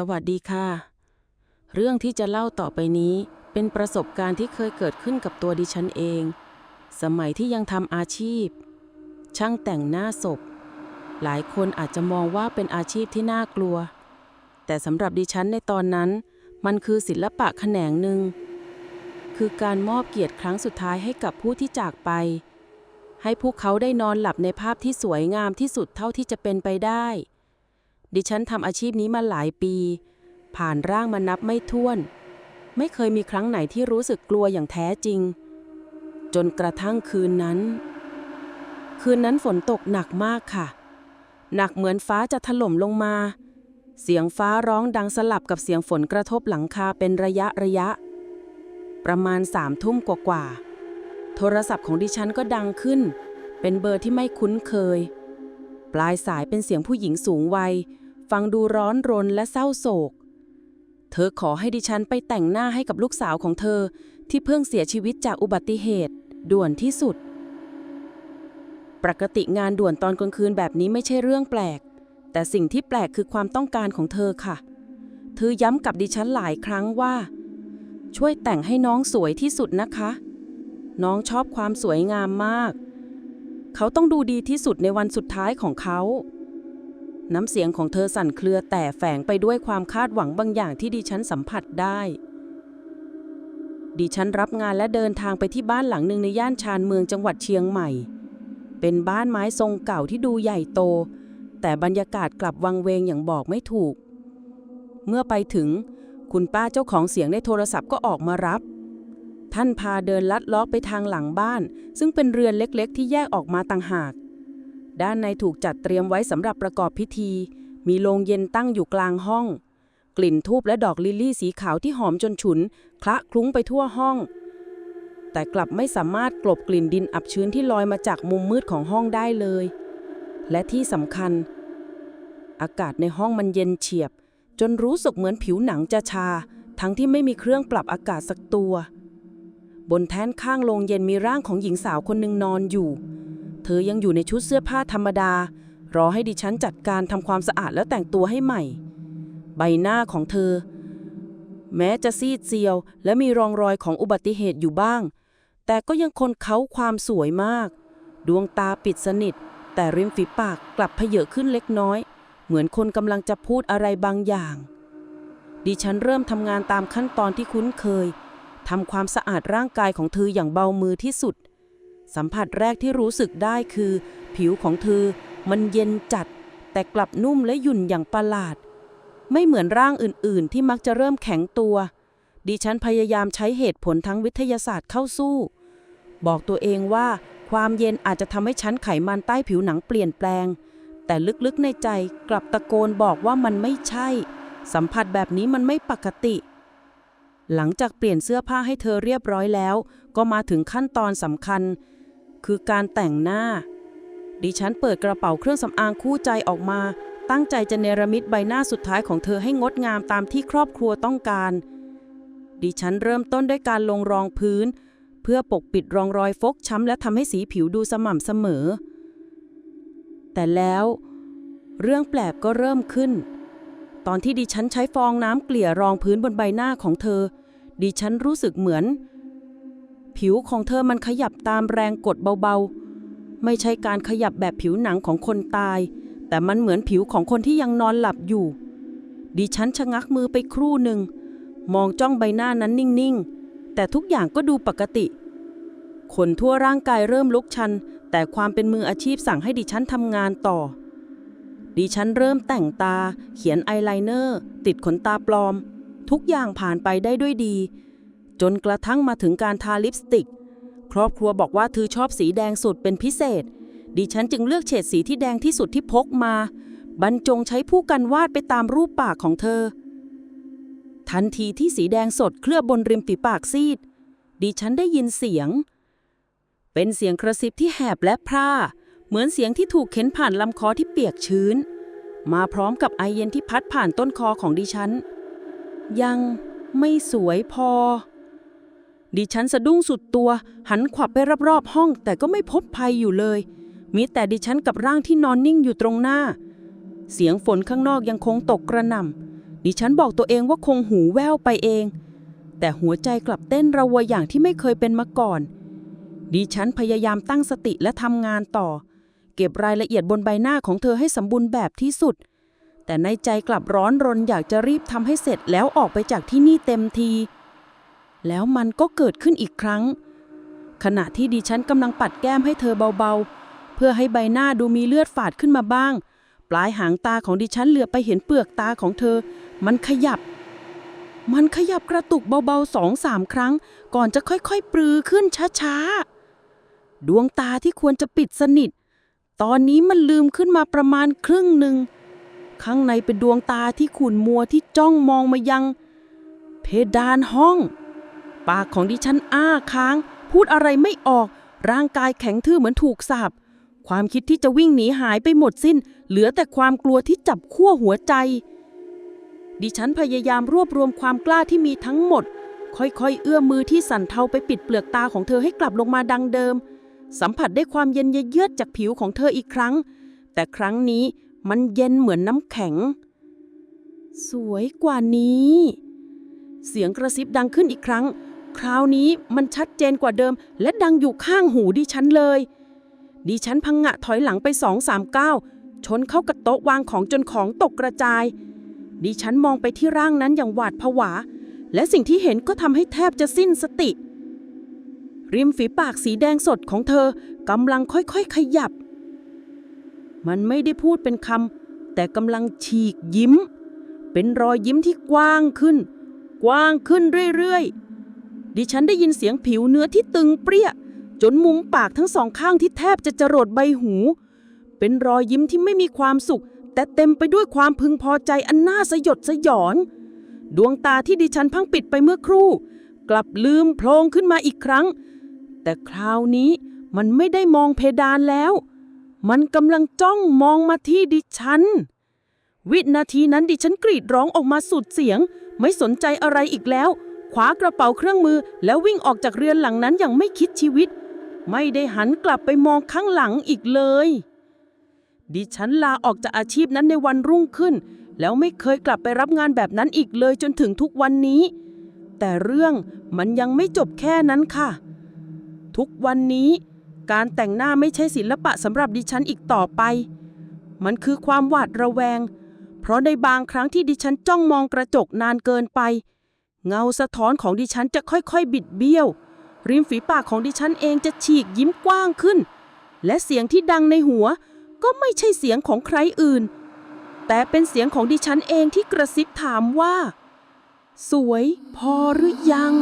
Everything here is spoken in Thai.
สวัสดีค่ะ เรื่องที่จะเล่าต่อไปนี้เป็นประสบการณ์ที่เคยเกิดขึ้นกับตัวดิฉันเอง สมัยที่ยังทำอาชีพ ช่างแต่งหน้าศพ หลายคนอาจจะมองว่าเป็นอาชีพที่น่ากลัว แต่สำหรับดิฉันในตอนนั้น มันคือศิลปะแขนงหนึ่ง คือการมอบเกียรติครั้งสุดท้ายให้กับผู้ที่จากไป ให้พวกเขาได้นอนหลับในภาพที่สวยงามที่สุดเท่าที่จะเป็นไปได้ ดิฉันทำอาชีพนี้มาหลายปี ผ่านร่างมานับไม่ถ้วน ไม่เคยมีครั้งไหนที่รู้สึกกลัวอย่างแท้จริง จนกระทั่งคืนนั้น คืนนั้นฝนตกหนักมากค่ะ หนักเหมือนฟ้าจะถล่มลงมา เสียงฟ้าร้องดังสลับกับเสียงฝนกระทบหลังคาเป็นระยะระยะ ประมาณสามทุ่มกว่าๆโทรศัพท์ของดิฉันก็ดังขึ้น เป็นเบอร์ที่ไม่คุ้นเคย ปลายสายเป็นเสียงผู้หญิงสูงวัย ฟังดูร้อนรนและเศร้าโศก เธอขอให้ดิฉันไปแต่งหน้าให้กับลูกสาวของเธอ ที่เพิ่งเสียชีวิตจากอุบัติเหตุ ด่วนที่สุด ปกติงานด่วนตอนกลางคืนแบบนี้ไม่ใช่เรื่องแปลก แต่สิ่งที่แปลกคือความต้องการของเธอค่ะ เธอย้ำกับดิฉันหลายครั้งว่า ช่วยแต่งให้น้องสวยที่สุดนะคะ น้องชอบความสวยงามมาก เขาต้องดูดีที่สุดในวันสุดท้ายของเขา น้ำเสียงของเธอสั่นเครือแต่แฝงไปด้วยความคาดหวังบางอย่างที่ดิฉันสัมผัสได้ ดิฉันรับงานและเดินทางไปที่บ้านหลังหนึ่งในย่านชานเมืองจังหวัดเชียงใหม่ เป็นบ้านไม้ทรงเก่าที่ดูใหญ่โต แต่บรรยากาศกลับวังเวงอย่างบอกไม่ถูก เมื่อไปถึง คุณป้าเจ้าของเสียงในโทรศัพท์ก็ออกมารับ ท่านพาเดินลัดล้อไปทางหลังบ้าน ซึ่งเป็นเรือนเล็กๆ ที่แยกออกมาต่างหาก ด้านในถูกจัดเตรียมไว้สำหรับประกอบพิธี มีโรงเย็นตั้งอยู่กลางห้อง กลิ่นทูบและดอกลิลลี่สีขาวที่หอมจนฉุน คละคลุ้งไปทั่วห้อง แต่กลับไม่สามารถกลบกลิ่นดินอับชื้นที่ลอยมาจากมุมมืดของห้องได้เลย และที่สำคัญ อากาศในห้องมันเย็นเฉียบ จนรู้สึกเหมือนผิวหนังจะชา ทั้งที่ไม่มีเครื่องปรับอากาศสักตัว บนแท่นข้างโรงเย็นมีร่างของหญิงสาวคนหนึ่งนอนอยู่ เธอยังอยู่ในชุดเสื้อผ้าธรรมดา รอให้ดิฉันจัดการทำความสะอาดแล้วแต่งตัวให้ใหม่ ใบหน้าของเธอ แม้จะซีดเซียว และมีรองรอยของอุบัติเหตุอยู่บ้าง แต่ก็ยังคนเขาความสวยมาก ดวงตาปิดสนิท แต่ริมฝีปากกลับเพเยอะขึ้นเล็กน้อย เหมือนคนกำลังจะพูดอะไรบางอย่าง ดิฉันเริ่มทำงานตามขั้นตอนที่คุ้นเคย ทำความสะอาดร่างกายของเธออย่างเบามือที่สุด สัมผัสแรกที่รู้สึกได้คือ ผิวของเธอมันเย็นจัด แต่กลับนุ่มและหยุ่นอย่างประหลาด ไม่เหมือนร่างอื่นๆ ที่มักจะเริ่มแข็งตัว ดิฉันพยายามใช้เหตุผลทั้งวิทยาศาสตร์เข้าสู้ บอกตัวเองว่าความเย็นอาจจะทำให้ชั้นไขมันใต้ผิวหนังเปลี่ยนแปลง แต่ลึกๆในใจกลับตะโกนบอกว่ามันไม่ใช่ สัมผัสแบบนี้มันไม่ปกติ หลังจากเปลี่ยนเสื้อผ้าให้เธอเรียบร้อยแล้ว ก็มาถึงขั้นตอนสำคัญ คือการแต่งหน้า ดิฉันเปิดกระเป๋าเครื่องสำอางคู่ใจออกมา ตั้งใจจะเนรมิตใบหน้าสุดท้ายของเธอให้งดงามตามที่ครอบครัวต้องการ ดิฉันเริ่มต้นด้วยการลงรองพื้น เพื่อปกปิดรองรอยฟกช้ำและทำให้สีผิวดูสม่ำเสมอ แต่แล้ว เรื่องแปลกก็เริ่มขึ้น ตอนที่ดิฉันใช้ฟองน้ำเกลี่ยรองพื้นบนใบหน้าของเธอ ดิฉันรู้สึกเหมือน ผิวของเธอมันขยับตามแรงกดเบาๆ ไม่ใช่การขยับแบบผิวหนังของคนตาย แต่มันเหมือนผิวของคนที่ยังนอนหลับอยู่ ดิฉันชะงักมือไปครู่หนึ่ง มองจ้องใบหน้านั้นนิ่งๆ แต่ทุกอย่างก็ดูปกติขนทั่วร่างกายเริ่มลุกชัน แต่ความเป็นมืออาชีพสั่งให้ดิฉันทำงานต่อ ดิฉันเริ่มแต่งตา เขียนอายไลเนอร์ ติดขนตาปลอม ทุกอย่างผ่านไปได้ด้วยดี จนกระทั่งมาถึงการทาลิปสติก ครอบครัวบอกว่าเธอชอบสีแดงสุดเป็นพิเศษ ดิฉันจึงเลือกเฉดสีที่แดงที่สุดที่พกมา บรรจงใช้ผู้กันวาดไปตามรูปปากของเธอ ทันทีที่สีแดงสดเคลือบบนริมฝีปากซีด ดิฉันได้ยินเสียง เป็นเสียงกระซิบที่แหบและพร่า เหมือนเสียงที่ถูกเข็นผ่านลำคอที่เปียกชื้น มาพร้อมกับไอเย็นที่พัดผ่านต้นคอของดิฉัน ยังไม่สวยพอ ดิฉันสะดุ้งสุดตัว หันขวับไปรอบๆห้อง แต่ก็ไม่พบภัยอยู่เลย มีแต่ดิฉันกับร่างที่นอนนิ่งอยู่ตรงหน้า เสียงฝนข้างนอกยังคงตกกระหน่ำดิฉันบอกตัวเองว่าคงหูแว่วไปเอง แต่หัวใจกลับเต้นระววยอย่างที่ไม่เคยเป็นมาก่อนดิฉันพยายามตั้งสติและทำงานต่อ เก็บรายละเอียดบนใบหน้าของเธอให้สมบูรณ์แบบที่สุด แต่ในใจกลับร้อนรนอยากจะรีบทำให้เสร็จแล้วออกไปจากที่นี่เต็มที แล้วมันก็เกิดขึ้นอีกครั้ง ขณะที่ดิฉันกำลังปัดแก้มให้เธอเบาๆ เพื่อให้ใบหน้าดูมีเลือดฝาดขึ้นมาบ้าง ปลายหางตาของดิฉันเหลือไปเห็นเปลือกตาของเธอ มันขยับ มันขยับกระตุกเบาๆสองสามครั้ง ก่อนจะค่อยๆปรือขึ้นช้าๆดวงตาที่ควรจะปิดสนิท ตอนนี้มันลืมขึ้นมาประมาณครึ่งหนึ่ง ข้างในเป็นดวงตาที่ขุ่นมัวที่จ้องมองมายัง เพดานห้อง ปากของดิฉันอ้าค้าง พูดอะไรไม่ออก ร่างกายแข็งทื่อเหมือนถูกสาบ ความคิดที่จะวิ่งหนีหายไปหมดสิ้น เหลือแต่ความกลัวที่จับขั้วหัวใจ ดิฉันพยายามรวบรวมความกล้าที่มีทั้งหมด ค่อยๆ เอื้อมมือที่สั่นเทาไปปิดเปลือกตาของเธอให้กลับลงมาดังเดิม สัมผัสได้ความเย็นเยือกจากผิวของเธออีกครั้ง แต่ครั้งนี้มันเย็นเหมือนน้ำแข็ง สวยกว่านี้ เสียงกระซิบดังขึ้นอีกครั้ง คราวนี้มันชัดเจนกว่าเดิม และดังอยู่ข้างหูดิฉันเลย ดิฉันพังงะถอยหลังไปสองสามก้าวชนเข้ากับโต๊ะวางของจนของตกกระจาย ดิฉันมองไปที่ร่างนั้นอย่างหวาดผวา และสิ่งที่เห็นก็ทำให้แทบจะสิ้นสติ ริมฝีปากสีแดงสดของเธอกำลังค่อยๆขยับ มันไม่ได้พูดเป็นคำแต่กำลังฉีกยิ้ม เป็นรอยยิ้มที่กว้างขึ้น กว้างขึ้นเรื่อยๆ ดิฉันได้ยินเสียงผิวเนื้อที่ตึงเปรี้ย จนมุมปากทั้งสองข้างที่แทบจะจรดใบหู เป็นรอยยิ้มที่ไม่มีความสุข แต่เต็มไปด้วยความพึงพอใจอันน่าสยดสยองดวงตาที่ดิฉันพังปิดไปเมื่อครู่ กลับลืมโพลงขึ้นมาอีกครั้ง แต่คราวนี้มันไม่ได้มองเพดานแล้ว มันกำลังจ้องมองมาที่ดิฉัน วินาทีนั้นดิฉันกรีดร้องออกมาสุดเสียง ไม่สนใจอะไรอีกแล้วคว้ากระเป๋าเครื่องมือแล้ววิ่งออกจากเรือนหลังนั้นอย่างไม่คิดชีวิต ไม่ได้หันกลับไปมองข้างหลังอีกเลย ดิฉันลาออกจากอาชีพนั้นในวันรุ่งขึ้น แล้วไม่เคยกลับไปรับงานแบบนั้นอีกเลยจนถึงทุกวันนี้ แต่เรื่องมันยังไม่จบแค่นั้นค่ะ ทุกวันนี้การแต่งหน้าไม่ใช่ศิลปะสำหรับดิฉันอีกต่อไป มันคือความหวาดระแวง เพราะในบางครั้งที่ดิฉันจ้องมองกระจกนานเกินไป เงาสะท้อนของดิฉันจะค่อยๆ บิดเบี้ยว ริมฝีปากของดิฉันเองจะฉีกยิ้มกว้างขึ้น และเสียงที่ดังในหัวก็ไม่ใช่เสียงของใครอื่น แต่เป็นเสียงของดิฉันเองที่กระซิบถามว่า สวยพอหรือยัง